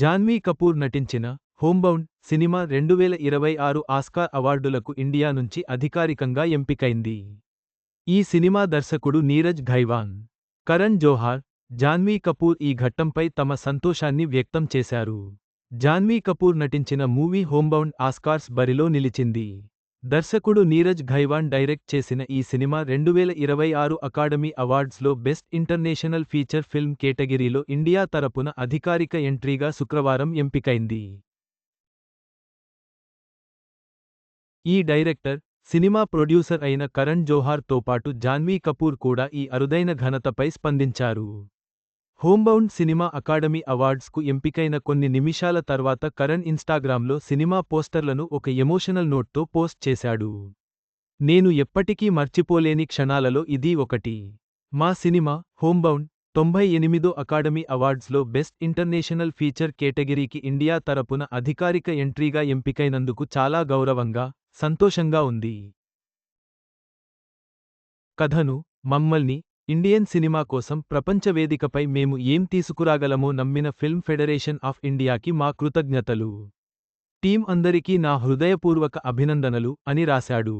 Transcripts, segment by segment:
జాన్వీ కపూర్ నటించిన హోంబౌండ్ సినిమా రెండు వేల ఇరవై ఆరు ఆస్కార్ అవార్డులకు ఇండియా నుంచి అధికారికంగా ఎంపికైంది. ఈ సినిమా దర్శకుడు నీరజ్ ఘైవాన్ కరణ్ జోహార్ జాన్వీ కపూర్ ఈ ఘట్టంపై తమ సంతోషాన్ని వ్యక్తం చేశారు. జాన్వీ కపూర్ నటించిన మూవీ హోంబౌండ్ ఆస్కార్స్ బరిలో నిలిచింది. దర్శకుడు నీరజ్ ఘైవాన్ డైరెక్ట్ చేసిన ఈ సినిమా రెండువేల ఇరవై ఆరు అకాడమీ అవార్డ్స్లో బెస్ట్ ఇంటర్నేషనల్ ఫీచర్ ఫిల్మ్ కేటగిరీలో ఇండియా తరపున అధికారిక ఎంట్రీగా శుక్రవారం ఎంపికైంది. ఈ డైరెక్టర్ సినిమా ప్రొడ్యూసర్ అయిన కరణ్ జోహార్తో పాటు జాన్వీ కపూర్ కూడా ఈ అరుదైన ఘనతపై స్పందించారు. హోంబౌండ్ సినిమా అకాడమీ అవార్డ్స్కు ఎంపికైన కొన్ని నిమిషాల తర్వాత కరణ్ ఇన్స్టాగ్రామ్లో సినిమా పోస్టర్లను ఒక ఎమోషనల్ నోట్తో పోస్ట్ చేశాడు. నేను ఎప్పటికీ మర్చిపోలేని క్షణాలలో ఇది ఒకటి. మా సినిమా హోంబౌండ్ తొంభై ఎనిమిదో అకాడమీ అవార్డ్స్లో బెస్ట్ ఇంటర్నేషనల్ ఫీచర్ కేటగిరీకి ఇండియా తరపున అధికారిక ఎంట్రీగా ఎంపికైనందుకు చాలా గౌరవంగా సంతోషంగా ఉంది. కథను మమ్మల్ని ఇండియన్ సినిమా కోసం ప్రపంచ వేదికపై మేము ఏం తీసుకురాగలమో నమ్మిన ఫిల్మ్ ఫెడరేషన్ ఆఫ్ ఇండియాకి మా కృతజ్ఞతలు. టీం అందరికీ నా హృదయపూర్వక అభినందనలు అని రాశాడు.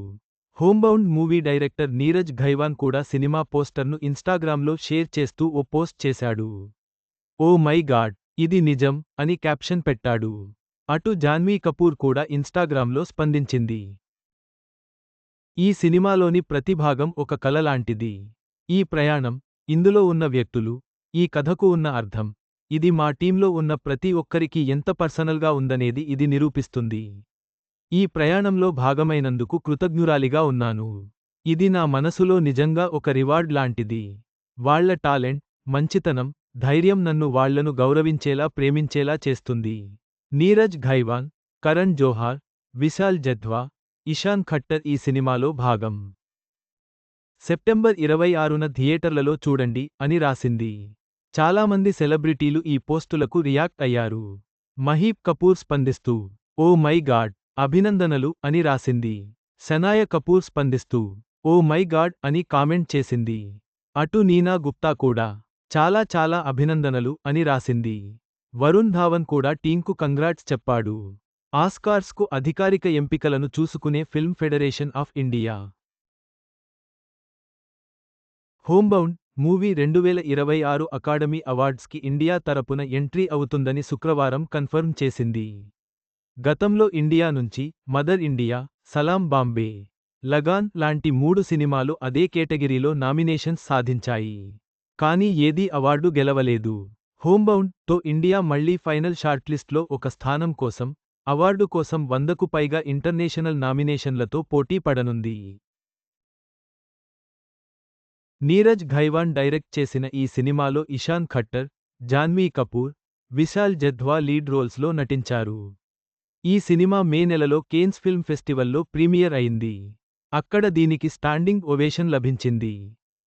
Homebound movie director Neeraj Ghaywan కూడా సినిమా పోస్టర్ను ఇన్స్టాగ్రామ్లో షేర్ చేస్తూ ఓ పోస్ట్ చేశాడు. ఓ మై గాడ్ ఇది నిజం అని క్యాప్షన్ పెట్టాడు. అటు జాన్వీ కపూర్ కూడా ఇన్స్టాగ్రామ్లో స్పందించింది. ఈ సినిమాలోని ప్రతి భాగం ఒక కల లాంటిది. ఈ ప్రయాణం ఇందులో ఉన్న వ్యక్తులు ఈ కథకు ఉన్న అర్థం ఇది మా టీంలో ఉన్న ప్రతి ఒక్కరికి ఎంత పర్సనల్గా ఉందనేది ఇది నిరూపిస్తుంది. ఈ ప్రయాణంలో భాగమైనందుకు కృతజ్ఞురాలిగా ఉన్నాను. ఇది నా మనసులో నిజంగా ఒక రివార్డ్ లాంటిది. వాళ్ళ టాలెంట్ మంచితనం ధైర్యం నన్ను వాళ్ళను గౌరవించేలా ప్రేమించేలా చేస్తుంది. నీరజ్ ఘైవాన్ కరణ్ జోహార్ విశాల్ జధ్వా ఇషాన్ ఖట్టర్ ఈ సినిమాలో భాగం. సెప్టెంబర్ ఇరవై ఆరున థియేటర్లలో చూడండి అని రాసింది. చాలామంది సెలబ్రిటీలు ఈ పోస్టులకు రియాక్ట్ అయ్యారు. మహీబ్ కపూర్ స్పందిస్తూ ఓ మై గాడ్ అభినందనలు అని రాసింది. శనాయ కపూర్ స్పందిస్తూ ఓ మై గాడ్ అని కామెంట్ చేసింది. అటు నీనా గుప్తా కూడా చాలా చాలా అభినందనలు అని రాసింది. వరుణ్ ధావన్ కూడా టీంకు కంగ్రాట్స్ చెప్పాడు. ఆస్కార్స్కు అధికారిక ఎంపికలను చూసుకునే film federation of India Homebound movie రెండువేల ఇరవై ఆరు అకాడమీ అవార్డ్స్కి ఇండియా తరపున ఎంట్రీ అవుతుందని శుక్రవారం కన్ఫర్మ్ చేసింది. గతంలో ఇండియా నుంచి మదర్ ఇండియా సలాం బాంబే లగాన్ లాంటి మూడు సినిమాలు అదే కేటగిరీలో నామినేషన్స్ సాధించాయి. కానీ ఏదీ అవార్డు గెలవలేదు. హోంబౌండ్తో ఇండియా మళ్ళీ ఫైనల్ షార్ట్లిస్ట్లో ఒక స్థానం కోసం అవార్డు కోసం వందకు పైగా ఇంటర్నేషనల్ నామినేషన్లతో పోటీ పడనుంది. నీరజ్ ఘైవాన్ డైరెక్ట్ చేసిన ఈ సినిమాలో ఇషాన్ ఖట్టర్ జాన్వీ కపూర్ విశాల్ జధ్వా లీడ్ రోల్స్లో నటించారు. ఈ సినిమా మే నెలలో కేన్స్ ఫిల్మ్ ఫెస్టివల్లో ప్రీమియర్ అయింది. అక్కడ దీనికి స్టాండింగ్ ఒవేషన్ లభించింది.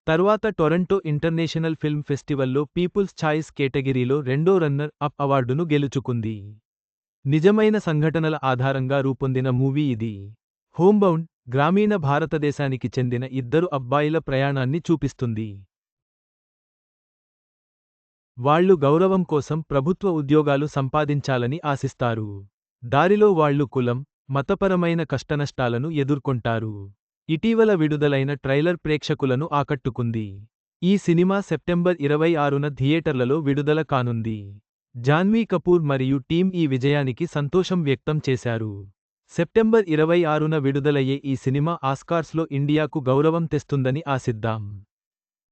తర్వాత టొరంటో ఇంటర్నేషనల్ ఫిల్మ్ ఫెస్టివల్లో పీపుల్స్ ఛాయిస్ కేటగిరీలో రెండో రన్నర్ అప్ అవార్డును గెలుచుకుంది. నిజమైన సంఘటనల ఆధారంగా రూపొందిన మూవీ ఇది. హోంబౌండ్ గ్రామీణ భారతదేశానికి చెందిన ఇద్దరు అబ్బాయిల ప్రయాణాన్ని చూపిస్తుంది. వాళ్ళు గౌరవం కోసం ప్రభుత్వ ఉద్యోగాలు సంపాదించాలని ఆశిస్తారు. దారిలో వాళ్ళు కులం మతపరమైన కష్టనష్టాలను ఎదుర్కొంటారు. ఇటీవల విడుదలైన ట్రైలర్ ప్రేక్షకులను ఆకట్టుకుంది. ఈ సినిమా సెప్టెంబర్ ఇరవై ఆరున థియేటర్లలో విడుదల కానుంది. జాన్వీ కపూర్ మరియు టీం ఈ విజయానికి సంతోషం వ్యక్తం చేశారు. సెప్టెంబర్ ఇరవై ఆరున విడుదలయ్యే ఈ సినిమా ఆస్కార్స్లో ఇండియాకు గౌరవం తెస్తుందని ఆశిద్దాం.